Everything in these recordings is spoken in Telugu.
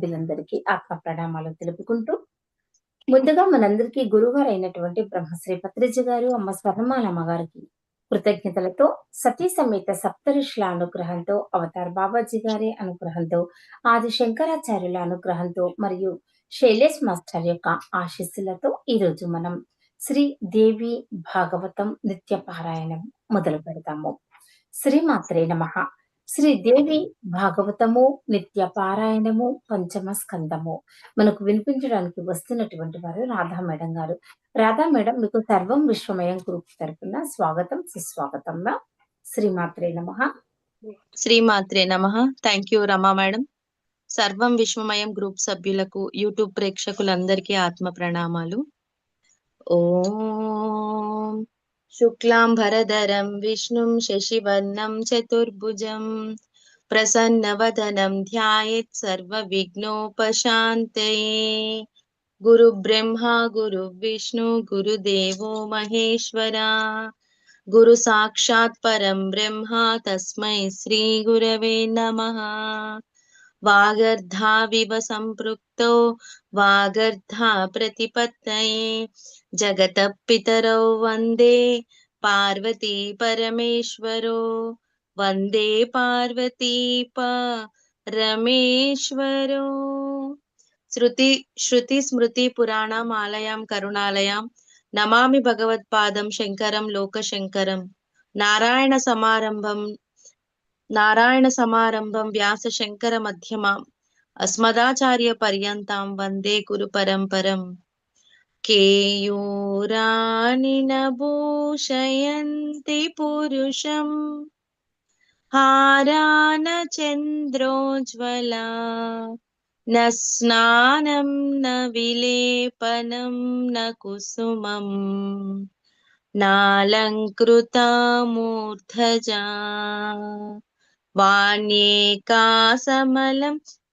సభ్యులందరికీ ఆత్మ ప్రణామాలు తెలుపుకుంటూ ముందుగా మనందరికీ గురుగారు అయినటువంటి బ్రహ్మశ్రీ పత్రిజ గారు అమ్మ స్వర్ణమాలమ్మ గారికి కృతజ్ఞతలతో సతీ సమేత సప్తఋషుల అనుగ్రహంతో అవతార్ బాబాజీ గారి అనుగ్రహంతో ఆది శంకరాచార్యుల అనుగ్రహంతో మరియు శైలేష్ మాస్టర్ యొక్క ఆశీస్సులతో ఈ రోజు మనం శ్రీ దేవి భాగవతం నిత్య పారాయణం మొదలు పెడతాము. శ్రీమాత్రే నమ. శ్రీదేవి భాగవతము నిత్య పారాయణము పంచమ స్కందము మనకు వినిపించడానికి వస్తున్నటువంటి వారు రాధా మేడం గారు. రాధా మేడం మీకు సర్వం విశ్వమయం గ్రూప్ తరపున స్వాగతం సుస్వాగతం శ్రీమాత్రే నమ. శ్రీమాత్రే నమ. Thank you Rama madam. Sarvam Vishwamayam group సభ్యులకు యూట్యూబ్ ప్రేక్షకులందరికీ ఆత్మ ప్రణామాలు. ఓం शुक्लाम्भरधरं विष्णुं शशिवर्णं, चतुर्भुजं प्रसन्नवदनं, ध्यायेत् सर्वविघ्नोपशान्तये गुरुब्रह्मा, गुरुविष्णु, गुरुदेवो महेश्वरा। गुरुसाक्षात् परं ब्रह्म, तस्मै श्रीगुरवे नमः। वागर्धाविव सम्पृक्तौ वागर्धा प्रतिपत्तये। जगतपितरौ वन्दे पार्वती परमेश्वरो वन्दे पार्वती జగత పితరౌ వందే పార్వతీ పరమేశ్వరో. వందే పార్వతీ పరమేశ్వరో. శృతి శృతి స్మృతి పురాణం ఆలయం కరుణాలయం. నమామి భగవత్పాదం శంకరం లోకశంకరం. నారాయణ సమారంభం నారాయణ సమారంభం వ్యాస శంకర మధ్యమాం. అస్మదాచార్య పర్యంతం వందే గురు పరంపరం. కేయూరాని నభూషయంతి పురుషం హారాన చంద్రోజ్వలా న స్నానం న విలేపనం న కుసుమం నాలంకృతామూర్ధజా వాణ్యేకాసమలం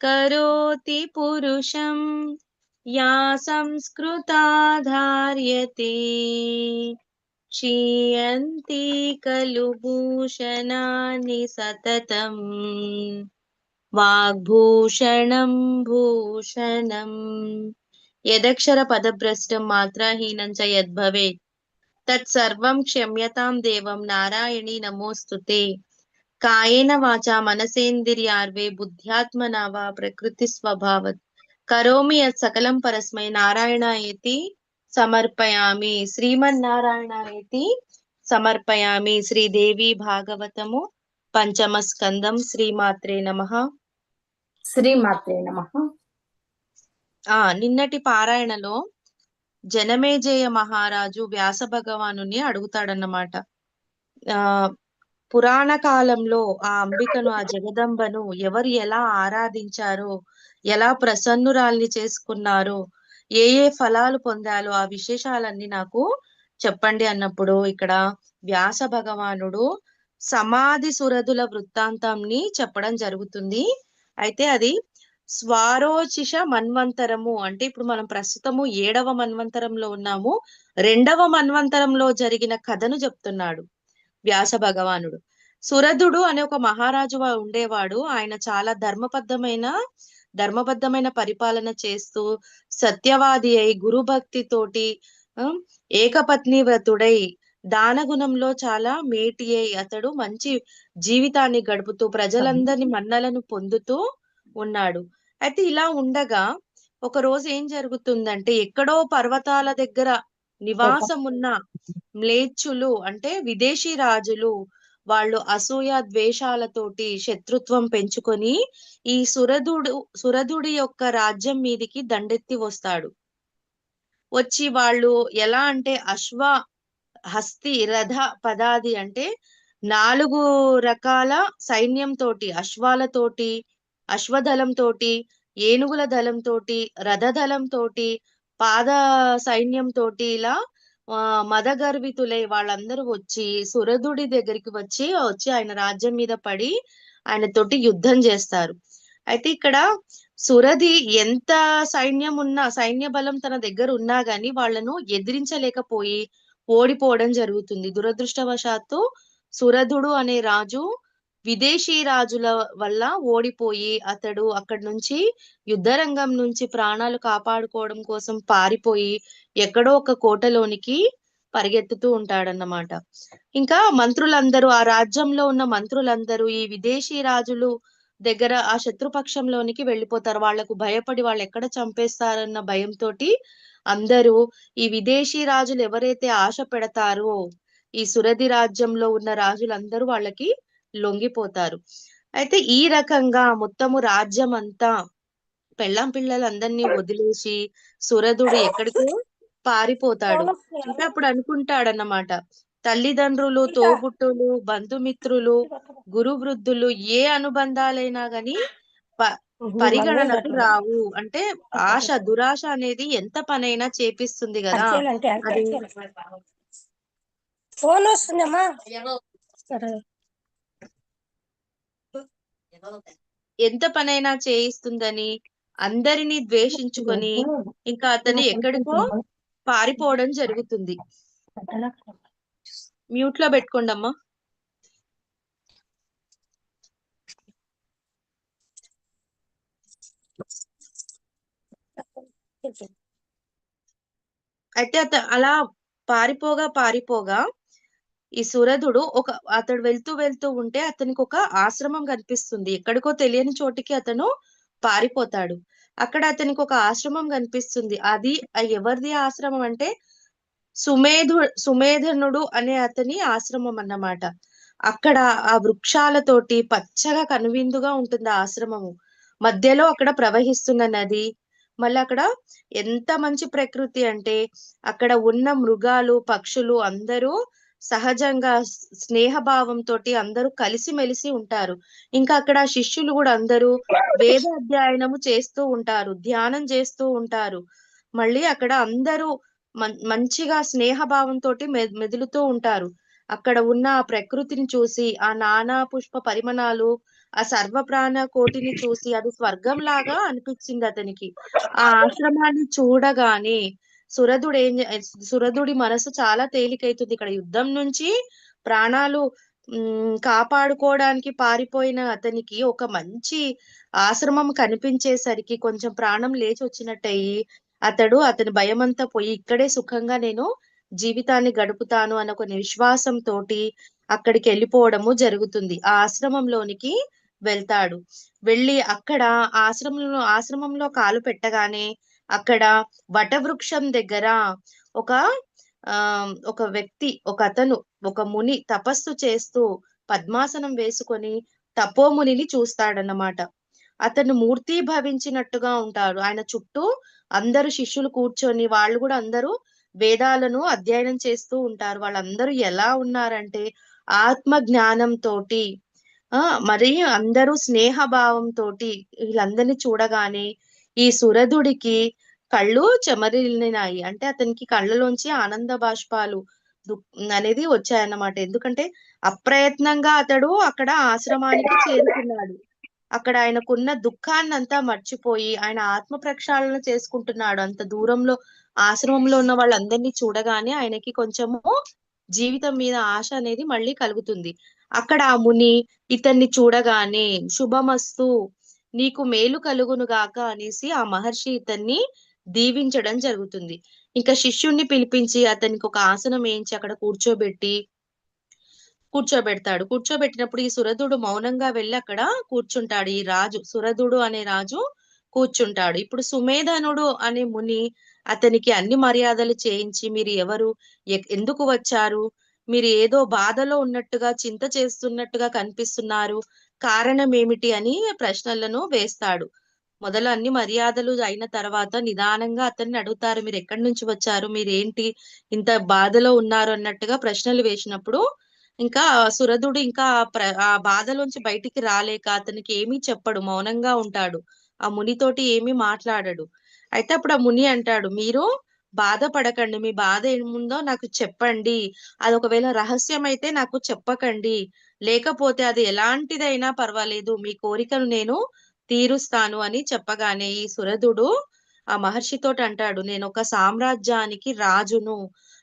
కరోతి పురుషం యా या संस्कृता धार्यते क्षीयन्ति खलु भूषणानि सततम्। वाग्भूषणं भूषणम्। यदक्षरपदभ्रष्टं मात्राहीनं च यद्भवेत्। तत्सर्वं क्षम्यतां देवं नारायणी नमोऽस्तु ते। कायेन वाचा मनसेन्द्रियार्वे बुद्ध्यात्मना वा प्रकृतिस्वभावत्। కరోమి యత్ సకలం పరస్మై నారాయణాయేతి సమర్పయామి. శ్రీమన్నారాయణాయేతి సమర్పయామి. శ్రీదేవి భాగవతము పంచమ స్కందం శ్రీమాత్రే నమ. శ్రీమాత్రే నమ. ఆ నిన్నటి పారాయణలో జనమేజయ మహారాజు వ్యాస భగవానుని అడుగుతాడన్నమాట. ఆ పురాణ కాలంలో ఆ అంబికను ఆ జగదంబను ఎవరు ఎలా ఆరాధించారో ఎలా ప్రసన్నురాల్ని చేసుకున్నారో ఏ ఏ ఫలాలు పొందాలో ఆ విశేషాలన్నీ నాకు చెప్పండి అన్నప్పుడు ఇక్కడ వ్యాస భగవానుడు సమాధి సురదుల వృత్తాంతంని చెప్పడం జరుగుతుంది. అయితే అది స్వారోచిష మన్వంతరము అంటే ఇప్పుడు మనం ప్రస్తుతము ఏడవ మన్వంతరంలో ఉన్నాము రెండవ మన్వంతరంలో జరిగిన కథను చెప్తున్నాడు వ్యాస భగవానుడు. సురధుడు అనే ఒక మహారాజు ఉండేవాడు. ఆయన చాలా ధర్మబద్ధమైన ధర్మబద్ధమైన పరిపాలన చేస్తూ సత్యవాది అయి గురుభక్తి తోటి ఏకపత్ని వ్రతుడై దానగుణంలో చాలా మేటి అయి అతడు మంచి జీవితాన్ని గడుపుతూ ప్రజలందరిని మన్నలను పొందుతూ ఉన్నాడు. అయితే ఇలా ఉండగా ఒక రోజు ఏం జరుగుతుందంటే ఎక్కడో పర్వతాల దగ్గర నివాసం ఉన్న మ్లేచ్చులు అంటే విదేశీ రాజులు వాళ్ళు అసూయ ద్వేషాలతోటి శత్రుత్వం పెంచుకొని ఈ సురధుడు సురధుడి యొక్క రాజ్యం మీదికి దండెత్తి వస్తాడు. వచ్చి వాళ్ళు ఎలా అంటే అశ్వ హస్తి రథ పదాది అంటే నాలుగు రకాల సైన్యం తోటి అశ్వాలతోటి అశ్వదళంతోటి ఏనుగుల దళం తోటి తోటి పాద సైన్యం తోటి ఇలా మదగర్వితులై వాళ్ళందరూ వచ్చి సురధుడి దగ్గరికి వచ్చి వచ్చి ఆయన రాజ్యం మీద పడి ఆయన తోటి యుద్ధం చేస్తారు. అయితే ఇక్కడ సురధి ఎంత సైన్యం ఉన్నా సైన్య బలం తన దగ్గర ఉన్నా గాని వాళ్ళను ఎదిరించలేకపోయి ఓడిపోవడం జరుగుతుంది. దురదృష్టవశాత్తు సురధుడు అనే రాజు విదేశీ రాజుల వల్ల ఓడిపోయి అతడు అక్కడి నుంచి యుద్ధ రంగం నుంచి ప్రాణాలు కాపాడుకోవడం కోసం పారిపోయి ఎక్కడో ఒక కోటలోనికి పరిగెత్తుతూ ఉంటాడన్నమాట. ఇంకా మంత్రులందరూ ఆ రాజ్యంలో ఉన్న మంత్రులందరూ ఈ విదేశీ రాజులు దగ్గర ఆ శత్రుపక్షంలోనికి వెళ్ళిపోతారు. వాళ్ళకు భయపడి వాళ్ళు ఎక్కడ చంపేస్తారన్న భయంతో అందరూ ఈ విదేశీ రాజులు ఎవరైతే ఆశ పెడతారో ఈ సురధి రాజ్యంలో ఉన్న రాజులందరూ వాళ్ళకి లొంగిపోతారు. అయితే ఈ రకంగా మొత్తము రాజ్యం అంతా పెళ్ళాం పిల్లలందరినీ వదిలేసి సురధుడు ఎక్కడికో పారిపోతాడు. అంటే అప్పుడు అనుకుంటాడన్నమాట. తల్లిదండ్రులు తోబుట్టులు బంధుమిత్రులు గురు వృద్ధులు ఏ అనుబంధాలైనా గాని పరిగణనకు రావు. అంటే ఆశ దురాశ అనేది ఎంత పనైనా చేపిస్తుంది కదా. ఫోన్ వస్తుందమ్మా. ఎంత పనైనా చేయిస్తుందని అందరినీ ద్వేషించుకొని ఇంకా అతను ఎక్కడికో పారిపోవడం జరుగుతుంది. మ్యూట్లో పెట్టుకోండి అమ్మా అయితే అత అలా పారిపోగా పారిపోగా ఈ సురధుడు ఒక అతడు వెళ్తూ వెళ్తూ ఉంటే అతనికి ఒక ఆశ్రమం కనిపిస్తుంది. ఎక్కడికో తెలియని చోటికి అతను పారిపోతాడు. అక్కడ అతనికి ఒక ఆశ్రమం కనిపిస్తుంది. అది ఎవరిది ఆశ్రమం అంటే సుమేధు సుమేధనుడు అనే అతని ఆశ్రమం అన్నమాట. అక్కడ ఆ వృక్షాలతోటి పచ్చగా కనువిందుగా ఉంటుంది ఆ ఆశ్రమము. మధ్యలో అక్కడ ప్రవహిస్తున్న నది మళ్ళీ అక్కడ ఎంత మంచి ప్రకృతి అంటే అక్కడ ఉన్న మృగాలు పక్షులు అందరూ సహజంగా స్నేహభావంతో అందరూ కలిసిమెలిసి ఉంటారు. ఇంకా అక్కడ శిష్యులు కూడా అందరూ వేద అధ్యయనము చేస్తూ ఉంటారు ధ్యానం చేస్తూ ఉంటారు. మళ్ళీ అక్కడ అందరూ మం- మంచిగా స్నేహభావంతో మెదులుతూ ఉంటారు. అక్కడ ఉన్న ఆ ప్రకృతిని చూసి ఆ నానా పుష్ప పరిమణాలు ఆ సర్వప్రాణ కోటిని చూసి అది స్వర్గం లాగా అనిపించింది అతనికి. ఆ ఆశ్రమాన్ని చూడగానే సురధుడు ఏం సురధుడి మనసు చాలా తేలికైతుంది. ఇక్కడ యుద్ధం నుంచి ప్రాణాలు కాపాడుకోవడానికి పారిపోయిన అతనికి ఒక మంచి ఆశ్రమం కనిపించేసరికి కొంచెం ప్రాణం లేచి వచ్చినట్టయి అతడు అతని భయమంతా పోయి ఇక్కడే సుఖంగా నేను జీవితాన్ని గడుపుతాను అన్న ఒక విశ్వాసంతో అక్కడికి వెళ్ళిపోవడము జరుగుతుంది. ఆ ఆశ్రమంలోనికి వెళ్తాడు. వెళ్ళి అక్కడ ఆశ్రమంలో ఆశ్రమంలో కాలు పెట్టగానే అక్కడ వటవృక్షం దగ్గర ఒక ఆ ఒక వ్యక్తి ఒక అతను ఒక ముని తపస్సు చేస్తూ పద్మాసనం వేసుకొని తపోమునిని చూస్తాడన్నమాట. అతను మూర్తి భవించినట్టుగా ఉంటాడు ఆయన చుట్టూ అందరు శిష్యులు కూర్చొని వాళ్ళు కూడా అందరూ వేదాలను అధ్యయనం చేస్తూ ఉంటారు. వాళ్ళందరూ ఎలా ఉన్నారంటే ఆత్మ జ్ఞానంతో ఆ మరి అందరూ స్నేహభావంతో వీళ్ళందరినీ చూడగానే ఈ సురధుడికి కళ్ళు చెమరిలినాయి అంటే అతనికి కళ్ళలోంచి ఆనంద బాష్పాలు అనేది వచ్చాయన్నమాట. ఎందుకంటే అప్రయత్నంగా అతడు అక్కడ ఆశ్రమానికి చేరుకున్నాడు. అక్కడ ఆయనకున్న దుఃఖాన్ని అంతా మర్చిపోయి ఆయన ఆత్మ ప్రక్షాళన చేసుకుంటున్నాడు. అంత దూరంలో ఆశ్రమంలో ఉన్న వాళ్ళందరినీ చూడగానే ఆయనకి కొంచెము జీవితం మీద ఆశ అనేది మళ్ళీ కలుగుతుంది. అక్కడ ఆ ముని ఇతన్ని చూడగానే శుభమస్తు నీకు మేలు కలుగును గాక అనేసి ఆ మహర్షి ఇతన్ని దీవించడం జరుగుతుంది. ఇంకా శిష్యుణ్ణి పిలిపించి అతనికి ఒక ఆసనం వేయించి అక్కడ కూర్చోబెట్టి కూర్చోబెడతాడు. కూర్చోబెట్టినప్పుడు ఈ సురధుడు మౌనంగా వెళ్ళి అక్కడ కూర్చుంటాడు. ఈ రాజు సురధుడు అనే రాజు కూర్చుంటాడు. ఇప్పుడు సుమేధనుడు అనే ముని అతనికి అన్ని మర్యాదలు చేయించి మీరు ఎవరు? ఎందుకు వచ్చారు? మీరు ఏదో బాధలో ఉన్నట్టుగా చింత చేస్తున్నట్టుగా కనిపిస్తున్నారు. కారణం ఏమిటి అని ప్రశ్నలను వేస్తాడు. మొదలు అన్ని మర్యాదలు అయిన తర్వాత నిదానంగా అతన్ని అడుగుతారు మీరు ఎక్కడి నుంచి వచ్చారు? మీరు ఏంటి ఇంత బాధలో ఉన్నారు? అన్నట్టుగా ప్రశ్నలు వేసినప్పుడు ఇంకా సురధుడు ఇంకా ఆ ఆ బాధలోంచి బయటికి రాలేక అతనికి ఏమీ చెప్పడు మౌనంగా ఉంటాడు. ఆ మునితోటి ఏమీ మాట్లాడడు. అయితే అప్పుడు ఆ ముని అంటాడు మీరు బాధపడకండి. మీ బాధ ఏముందో నాకు చెప్పండి. అది ఒకవేళ రహస్యం అయితే నాకు చెప్పకండి. లేకపోతే అది ఎలాంటిదైనా పర్వాలేదు మీ కోరికను నేను తీరుస్తాను అని చెప్పగానే ఈ సురధుడు ఆ మహర్షితోటి అంటాడు నేను ఒక సామ్రాజ్యానికి రాజును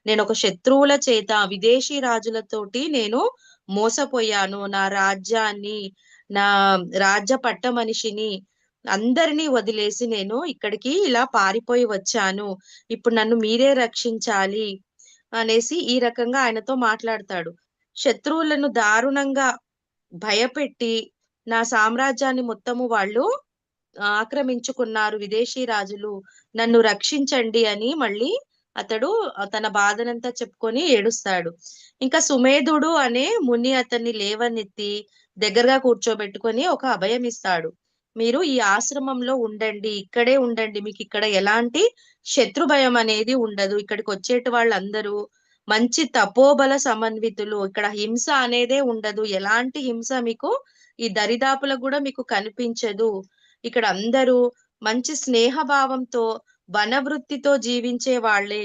నేను ఒక శత్రువుల చేత విదేశీ రాజులతోటి నేను మోసపోయాను. నా రాజ్యాన్ని నా రాజ్య పట్ట మనిషిని అందరినీ వదిలేసి నేను ఇక్కడికి ఇలా పారిపోయి వచ్చాను. ఇప్పుడు నన్ను మీరే రక్షించాలి అనేసి ఈ రకంగా ఆయనతో మాట్లాడతాడు. శత్రువులను దారుణంగా భయపెట్టి నా సామ్రాజ్యాన్ని మొత్తము వాళ్ళు ఆక్రమించుకున్నారు. విదేశీ రాజులు నన్ను రక్షించండి అని మళ్ళీ అతడు తన బాధనంతా చెప్పుకొని ఏడుస్తాడు. ఇంకా సుమేధుడు అనే ముని అతన్ని లేవనెత్తి దగ్గరగా కూర్చోబెట్టుకొని ఒక అభయం ఇస్తాడు. మీరు ఈ ఆశ్రమంలో ఉండండి ఇక్కడే ఉండండి. మీకు ఇక్కడ ఎలాంటి శత్రు భయం అనేది ఉండదు. ఇక్కడికి వచ్చేటి వాళ్ళందరూ మంచి తపోబల సమన్వితులు. ఇక్కడ హింస అనేదే ఉండదు. ఎలాంటి హింస మీకు ఈ దరిదాపులకు కూడా మీకు కనిపించదు. ఇక్కడ అందరూ మంచి స్నేహభావంతో వనవృత్తితో జీవించే వాళ్ళే.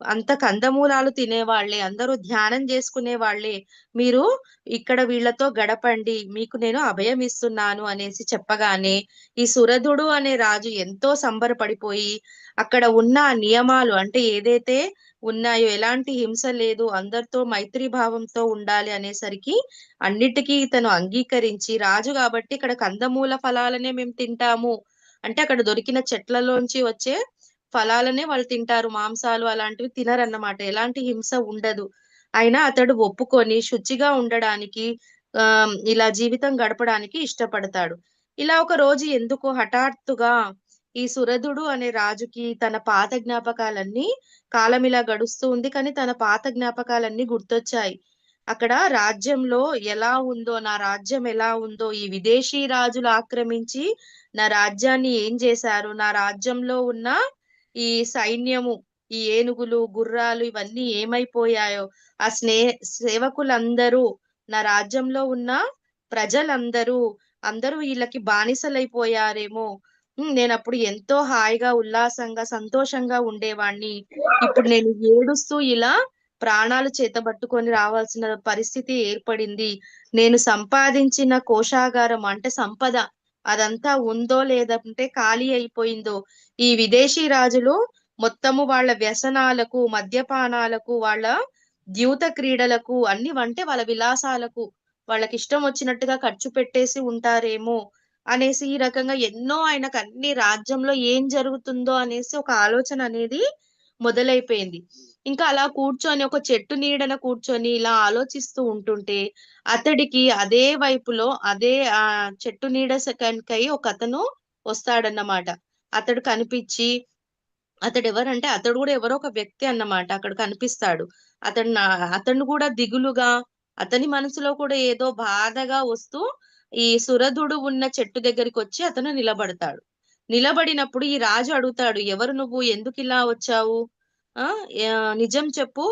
అంత కందమూలాలు తినేవాళ్ళే అందరూ ధ్యానం చేసుకునే వాళ్ళే. మీరు ఇక్కడ వీళ్ళతో గడపండి మీకు నేను అభయం ఇస్తున్నాను అనేసి చెప్పగానే ఈ సురధుడు అనే రాజు ఎంతో సంబరపడిపోయి అక్కడ ఉన్న నియమాలు అంటే ఏదైతే ఉన్నాయో ఎలాంటి హింస లేదు అందరితో మైత్రి భావంతో ఉండాలి అనేసరికి అన్నిటికీ ఇతను అంగీకరించి రాజు కాబట్టి ఇక్కడ కందమూల ఫలాలనే మేము తింటాము. అంటే అక్కడ దొరికిన చెట్లలోంచి వచ్చే ఫలాలనే వాళ్ళు తింటారు మాంసాలు అలాంటివి తినరన్నమాట. ఎలాంటి హింస ఉండదు. అయినా అతడు ఒప్పుకొని శుచిగా ఉండడానికి ఆ ఇలా జీవితం గడపడానికి ఇష్టపడతాడు. ఇలా ఒక రోజు ఎందుకో హఠాత్తుగా ఈ సురధుడు అనే రాజుకి తన పాత జ్ఞాపకాలన్నీ కాలం ఇలా గడుస్తూ ఉంది. కానీ తన పాత జ్ఞాపకాలన్నీ గుర్తొచ్చాయి. అక్కడ రాజ్యంలో ఎలా ఉందో నా రాజ్యం ఎలా ఉందో ఈ విదేశీ రాజులు ఆక్రమించి నా రాజ్యాన్ని ఏం చేశారు? నా రాజ్యంలో ఉన్న ఈ సైన్యము ఈ ఏనుగులు గుర్రాలు ఇవన్నీ ఏమైపోయాయో? ఆ స్నే సేవకులందరూ నా రాజ్యంలో ఉన్న ప్రజలందరూ అందరూ వీళ్ళకి బానిసలైపోయారేమో? నేను అప్పుడు ఎంతో హాయిగా ఉల్లాసంగా సంతోషంగా ఉండేవాణ్ణి. ఇప్పుడు నేను ఏడుస్తూ ఇలా ప్రాణాలు చేతబట్టుకొని రావాల్సిన పరిస్థితి ఏర్పడింది. నేను సంపాదించిన కోశాగారం అంటే సంపద. అదంతా ఉందో లేదంటే ఖాళీ అయిపోయిందో? ఈ విదేశీ రాజులు మొత్తము వాళ్ళ వ్యసనాలకు మద్యపానాలకు వాళ్ళ ద్యూత క్రీడలకు అన్ని అంటే వాళ్ళ విలాసాలకు వాళ్ళకి ఇష్టం వచ్చినట్టుగా ఖర్చు పెట్టేసి ఉంటారేమో? అనేసి ఈ రకంగా ఎన్నో ఆయనకు అన్ని రాజ్యంలో ఏం జరుగుతుందో అనేసి ఒక ఆలోచన అనేది మొదలైపోయింది. ఇంకా అలా కూర్చొని ఒక చెట్టు నీడన కూర్చొని ఇలా ఆలోచిస్తూ ఉంటుంటే అతడికి అదే వైపులో అదే ఆ చెట్టు నీడ కై ఒక అతను వస్తాడన్నమాట. అతడు కనిపించి అతడు ఎవరంటే అతడు కూడా ఎవరో ఒక వ్యక్తి అన్నమాట అక్కడ కనిపిస్తాడు. అతడు అతను కూడా దిగులుగా అతని మనసులో కూడా ఏదో బాధగా వస్తూ ఈ సురధుడు ఉన్న చెట్టు దగ్గరికి వచ్చి అతను నిలబడతాడు. నిలబడినప్పుడు ఈ రాజు అడుగుతాడు ఎవరు నువ్వు? ఎందుకు ఇలా వచ్చావు? నిజం చెప్పు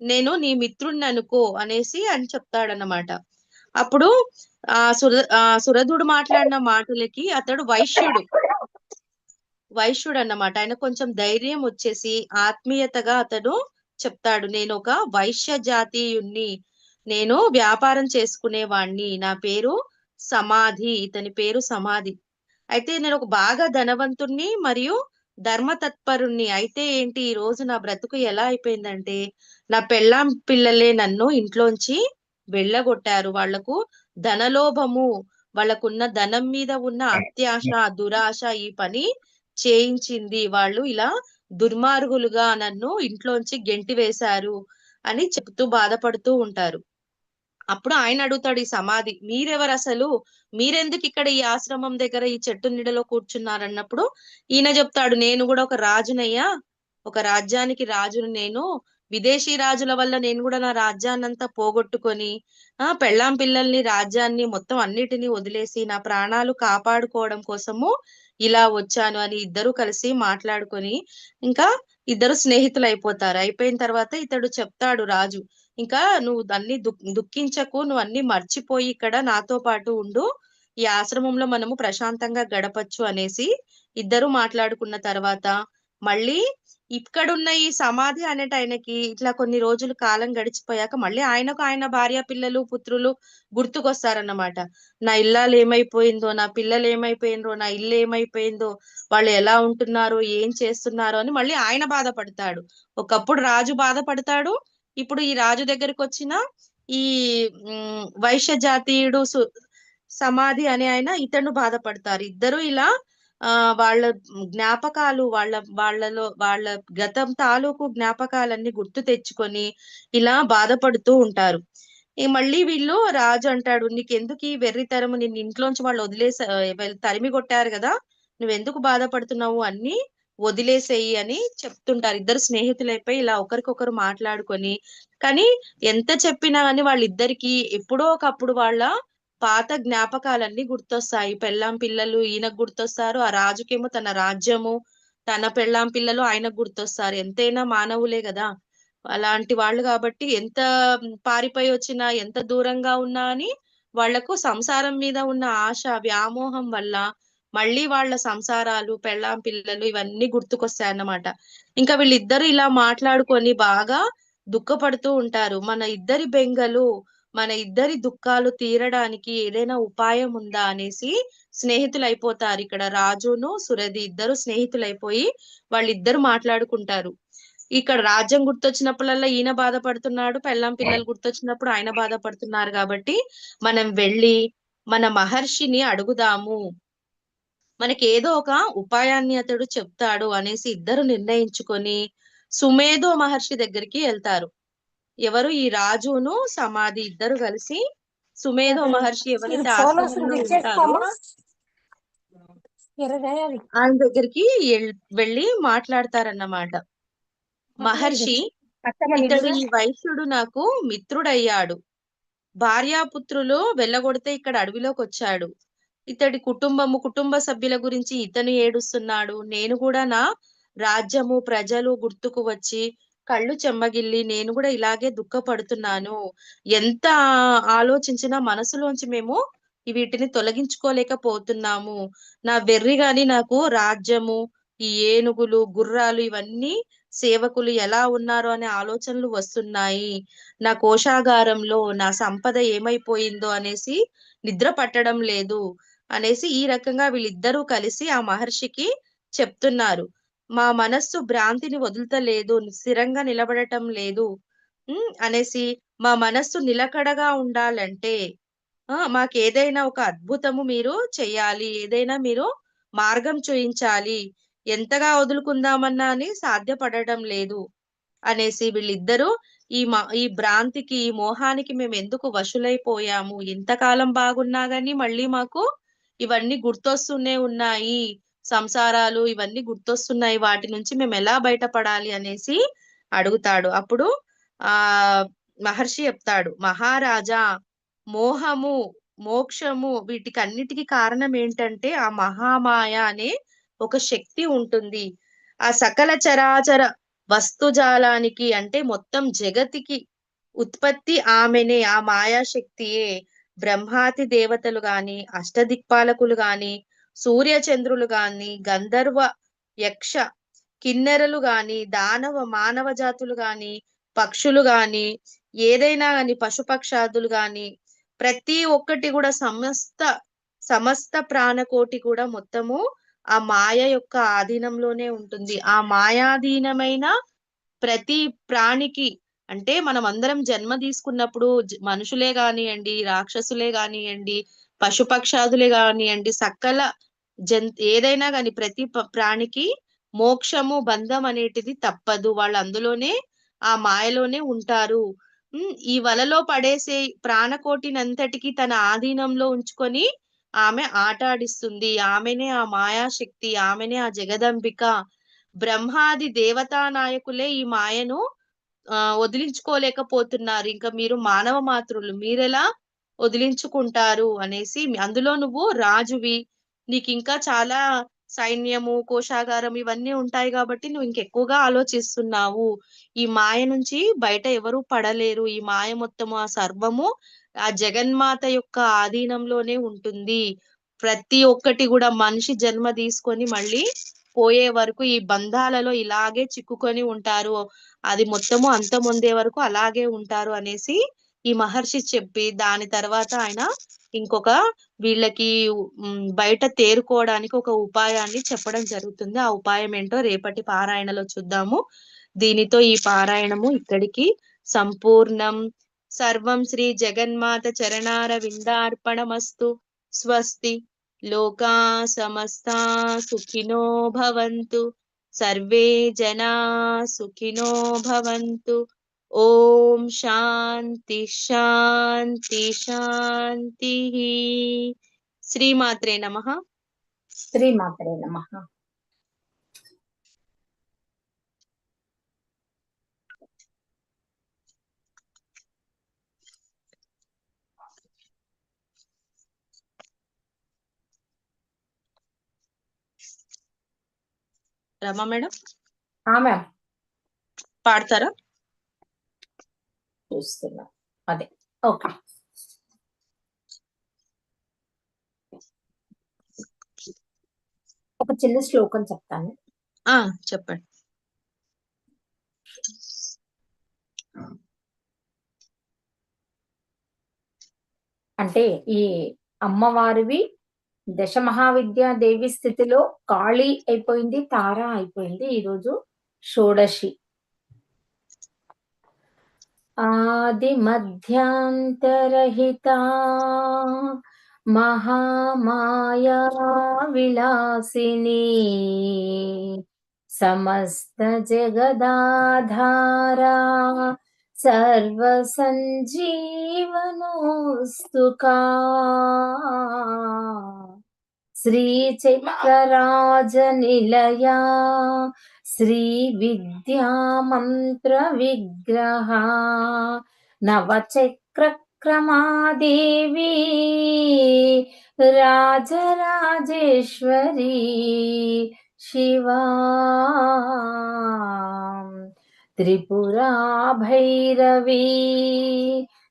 నేను నీ మిత్రుణ్ణి అనుకో అనేసి అని చెప్తాడన్నమాట. అప్పుడు ఆ సుర ఆ సురధుడు మాట్లాడిన మాటలకి అతడు వైశ్యుడు. వైశ్యుడు అన్నమాట ఆయన కొంచెం ధైర్యం వచ్చేసి ఆత్మీయతగా అతడు చెప్తాడు. నేను ఒక వైశ్య జాతీయుణ్ణి. నేను వ్యాపారం చేసుకునేవాణ్ణి. నా పేరు సమాధి. ఇతని పేరు సమాధి. అయితే నేను ఒక బాగా ధనవంతుణ్ణి మరియు ధర్మ తత్పరుణ్ణి. అయితే ఏంటి? ఈ రోజు నా బ్రతుకు ఎలా అయిపోయిందంటే నా పెళ్ళాం పిల్లలే నన్ను ఇంట్లోంచి వెళ్ళగొట్టారు. వాళ్ళకు ధనలోభము వాళ్ళకున్న ధనం మీద ఉన్న అత్యాశ దురాశ ఈ పని చేయించింది. వాళ్ళు ఇలా దుర్మార్గులుగా నన్ను ఇంట్లోంచి గెంటి వేశారు అని చెప్తూ బాధపడుతూ ఉంటారు. అప్పుడు ఆయన అడుగుతాడు ఈ సమాధి. మీరెవరు అసలు మీరెందుకు ఇక్కడ ఈ ఆశ్రమం దగ్గర ఈ చెట్టు నీడలో కూర్చున్నారన్నప్పుడు ఈయన చెప్తాడు నేను కూడా ఒక రాజునయ్యా. ఒక రాజ్యానికి రాజును నేను. విదేశీ రాజుల వల్ల నేను కూడా నా రాజ్యాన్నంతా పోగొట్టుకొని ఆ పెళ్ళాం పిల్లల్ని రాజ్యాన్ని మొత్తం అన్నిటినీ వదిలేసి నా ప్రాణాలు కాపాడుకోవడం కోసము ఇలా వచ్చాను అని ఇద్దరు కలిసి మాట్లాడుకొని ఇంకా ఇద్దరు స్నేహితులు అయిపోతారు అయిపోయిన తర్వాత ఇతడు చెప్తాడు రాజు ఇంకా నువ్వు అన్ని దుఃఖించకు నువ్వు అన్ని మర్చిపోయి ఇక్కడ నాతో పాటు ఉండు. ఈ ఆశ్రమంలో మనము ప్రశాంతంగా గడపచ్చు అనేసి ఇద్దరు మాట్లాడుకున్న తర్వాత మళ్ళీ ఇక్కడున్న ఈ సమాధి అనేట ఆయనకి ఇట్లా కొన్ని రోజులు కాలం గడిచిపోయాక మళ్ళీ ఆయనకు ఆయన భార్య పిల్లలు పుత్రులు గుర్తుకొస్తారన్నమాట. నా ఇల్లాలు ఏమైపోయిందో నా పిల్లలు ఏమైపోయిందో నా ఇల్లు ఏమైపోయిందో వాళ్ళు ఎలా ఉంటున్నారు ఏం చేస్తున్నారో అని మళ్ళీ ఆయన బాధపడతాడు. ఒకప్పుడు రాజు బాధపడతాడు ఇప్పుడు ఈ రాజు దగ్గరికి వచ్చిన ఈ వైశ్య జాతీయుడు సు- సమాధి అనే ఆయన ఇతను బాధపడతారు. ఇద్దరు ఇలా ఆ వాళ్ళ జ్ఞాపకాలు వాళ్ళ వాళ్ళలో వాళ్ళ గతం తాలూకు జ్ఞాపకాలన్నీ గుర్తు తెచ్చుకొని ఇలా బాధపడుతూ ఉంటారు. ఈ మళ్ళీ వీళ్ళు రాజు అంటాడు నీకెందుకు ఈ వెర్రితరము నిన్ను ఇంట్లోంచి వాళ్ళు వదిలేస తరిమి కొట్టారు కదా. నువ్వెందుకు బాధపడుతున్నావు? అన్ని వదిలేసేయి అని చెప్తుంటారు. ఇద్దరు స్నేహితులైపోయి ఇలా ఒకరికొకరు మాట్లాడుకొని కానీ ఎంత చెప్పినా కానీ వాళ్ళిద్దరికి ఎప్పుడో ఒకప్పుడు వాళ్ళ పాత జ్ఞాపకాలన్నీ గుర్తొస్తాయి. పెళ్ళాం పిల్లలు ఈయనకు గుర్తొస్తారు ఆ రాజుకేమో తన రాజ్యము తన పెళ్ళాం పిల్లలు ఆయనకు గుర్తొస్తారు. ఎంతైనా మానవులే కదా. అలాంటి వాళ్ళు కాబట్టి ఎంత పారిపోయి వచ్చినా ఎంత దూరంగా ఉన్నా అని వాళ్ళకు సంసారం మీద ఉన్న ఆశ వ్యామోహం వల్ల మళ్ళీ వాళ్ళ సంసారాలు పెళ్ళాం పిల్లలు ఇవన్నీ గుర్తుకొస్తాయి అన్నమాట ఇంకా వీళ్ళిద్దరు ఇలా మాట్లాడుకొని బాగా దుఃఖపడుతూ ఉంటారు. మన ఇద్దరి బెంగలు మన ఇద్దరి దుఃఖాలు తీరడానికి ఏదైనా ఉపాయం ఉందా అనేసి స్నేహితులు అయిపోతారు ఇక్కడ రాజును సురధి ఇద్దరు స్నేహితులైపోయి వాళ్ళిద్దరు మాట్లాడుకుంటారు. ఇక్కడ రాజ్యం గుర్తొచ్చినప్పుడల్లా ఈయన బాధపడుతున్నాడు పెళ్ళాం పిల్లలు గుర్తొచ్చినప్పుడు ఆయన బాధపడుతున్నారు కాబట్టి మనం వెళ్ళి మన మహర్షిని అడుగుదాము. మనకి ఏదో ఒక ఉపాయాన్ని అతడు చెప్తాడు అనేసి ఇద్దరు నిర్ణయించుకొని సుమేధో మహర్షి దగ్గరికి వెళ్తారు. ఎవరు? ఈ రాజును సమాధి ఇద్దరు కలిసి సుమేధో మహర్షి ఎవరైతే ఆయన దగ్గరికి వెళ్ళి మాట్లాడతారన్నమాట. మహర్షి ఇతడు ఈ వైశ్యుడు నాకు మిత్రుడయ్యాడు. భార్యాపుత్రులు వెళ్ళగొడితే ఇక్కడ అడవిలోకి వచ్చాడు ఇతడి కుటుంబము కుటుంబ సభ్యుల గురించి ఇతను ఏడుస్తున్నాడు. నేను కూడా నా రాజ్యము ప్రజలు గుర్తుకు వచ్చి కళ్ళు చెమ్మగిల్లి నేను కూడా ఇలాగే దుఃఖపడుతున్నాను. ఎంత ఆలోచించినా మనసులోంచి మేము వీటిని తొలగించుకోలేకపోతున్నాము. నా వెర్రి గాని నాకు రాజ్యము ఈ ఏనుగులు గుర్రాలు ఇవన్నీ సేవకులు ఎలా ఉన్నారో అనే ఆలోచనలు వస్తున్నాయి. నా కోశాగారంలో నా సంపద ఏమైపోయిందో అనేసి నిద్ర పట్టడం లేదు. అనేసి ఈ రకంగా వీళ్ళిద్దరూ కలిసి ఆ మహర్షికి చెప్తున్నారు. మా మనస్సు భ్రాంతిని వదులుతలేదు స్థిరంగా నిలబడటం లేదు అనేసి మా మనస్సు నిలకడగా ఉండాలంటే ఆ మాకేదైనా ఒక అద్భుతము మీరు చెయ్యాలి ఏదైనా మీరు మార్గం చూయించాలి ఎంతగా వదులుకుందామన్నా అని సాధ్యపడటం లేదు అనేసి వీళ్ళిద్దరూ ఈ మా ఈ భ్రాంతికి ఈ మోహానికి మేము ఎందుకు వశులైపోయాము? ఇంతకాలం బాగున్నా గానీ మళ్ళీ మాకు ఇవన్నీ గుర్తొస్తూనే ఉన్నాయి. సంసారాలు ఇవన్నీ గుర్తొస్తున్నాయి. వాటి నుంచి మేము ఎలా బయటపడాలి అనేసి అడుగుతాడు. అప్పుడు ఆ మహర్షి చెప్తాడు మహారాజా మోహము మోక్షము వీటికి అన్నిటికీ కారణం ఏంటంటే ఆ మహామాయ అనే ఒక శక్తి ఉంటుంది. ఆ సకల చరాచర వస్తుజాలానికి అంటే మొత్తం జగతికి ఉత్పత్తి ఆమెనే ఆ మాయాశక్తియే. బ్రహ్మాతి దేవతలు గాని అష్టదిక్పాలకులు గాని సూర్య చంద్రులు గాని గంధర్వ యక్ష కిన్నెరలు గాని దానవ మానవ జాతులు గాని పక్షులు గాని ఏదైనా గాని పశుపక్షాదులు గాని ప్రతి ఒక్కటి కూడా సమస్త సమస్త ప్రాణకోటి కూడా మొత్తము ఆ మాయ యొక్క ఆధీనంలోనే ఉంటుంది. ఆ మాయాధీనమైన ప్రతి ప్రాణికి అంటే మనం అందరం జన్మ తీసుకున్నప్పుడు మనుషులే కానివ్వండి రాక్షసులే కానివ్వండి పశుపక్షాదులే కానివ్వండి సకల జన్ ఏదైనా కాని ప్రతి ప్రాణికి మోక్షము బంధం అనేటిది తప్పదు. వాళ్ళు అందులోనే ఆ మాయలోనే ఉంటారు. ఈ వలలో పడేసే ప్రాణకోటినంతటికి తన ఆధీనంలో ఉంచుకొని ఆమె ఆట ఆడిస్తుంది ఆమెనే ఆ మాయాశక్తి ఆమెనే ఆ జగదంబిక. బ్రహ్మాది దేవతా నాయకులే ఈ మాయను వదిలించుకోలేకపోతున్నారు. ఇంకా మీరు మానవ మాతృలు మీరెలా వదిలించుకుంటారు అనేసి అందులో నువ్వు రాజువి. నీకు ఇంకా చాలా సైన్యము కోశాగారం ఇవన్నీ ఉంటాయి కాబట్టి నువ్వు ఇంకెక్కువగా ఆలోచిస్తున్నావు. ఈ మాయ నుంచి బయట ఎవరు పడలేరు. ఈ మాయ మొత్తము ఆ సర్వము ఆ జగన్మాత యొక్క ఆధీనంలోనే ఉంటుంది. ప్రతి ఒక్కటి కూడా మనిషి జన్మ తీసుకొని మళ్ళీ పోయే వరకు ఈ బంధాలలో ఇలాగే చిక్కుకొని ఉంటారు. అది మొత్తము అంతమొందే వరకు అలాగే ఉంటారు అనేసి ఈ మహర్షి చెప్పి దాని తర్వాత ఆయన ఇంకొక వీళ్ళకి బయట తేరుకోవడానికి ఒక ఉపాయాన్ని చెప్పడం జరుగుతుంది. ఆ ఉపాయం ఏంటో రేపటి పారాయణలో చూద్దాము. దీనితో ఈ పారాయణము ఇక్కడికి సంపూర్ణం. సర్వం శ్రీ జగన్మాత చరణార విందార్పణమస్తు స్వస్తి. లోకా సమస్తా సుఖినో భవంతు సర్వే జనా సుఖినో భవంతు ఓం శాంతి శాంతి శాంతి శ్రీమాత్రే నమః శ్రీమాత్రే నమ రమా మేడం? ఆమె పాడతారా? చూస్తున్నా. అదే. ఓకే. ఒక చిన్న శ్లోకం చెప్తాను. ఆ చెప్పండి. అంటే ఈ అమ్మవారివి దశ మహావిద్యా దేవి స్థితిలో కాళీ అయిపోయింది తార అయిపోయింది ఈరోజు షోడశి. ఆది మధ్యాంతరహిత మహామాయా విలాసిని సమస్త జగదాధారా సర్వ సంజీవనోస్తుకా శ్రీ చక్రరాజ నిలయా శ్రీ విద్యా మంత్ర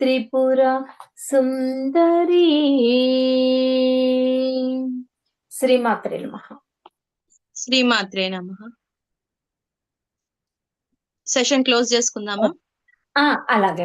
శ్రీమత్రిపుర సుందరీ శ్రీమాత్రే నమః. శ్రీమాత్రే నమః. సెషన్ క్లోజ్ చేసుకుందామా? ఆ అలాగే.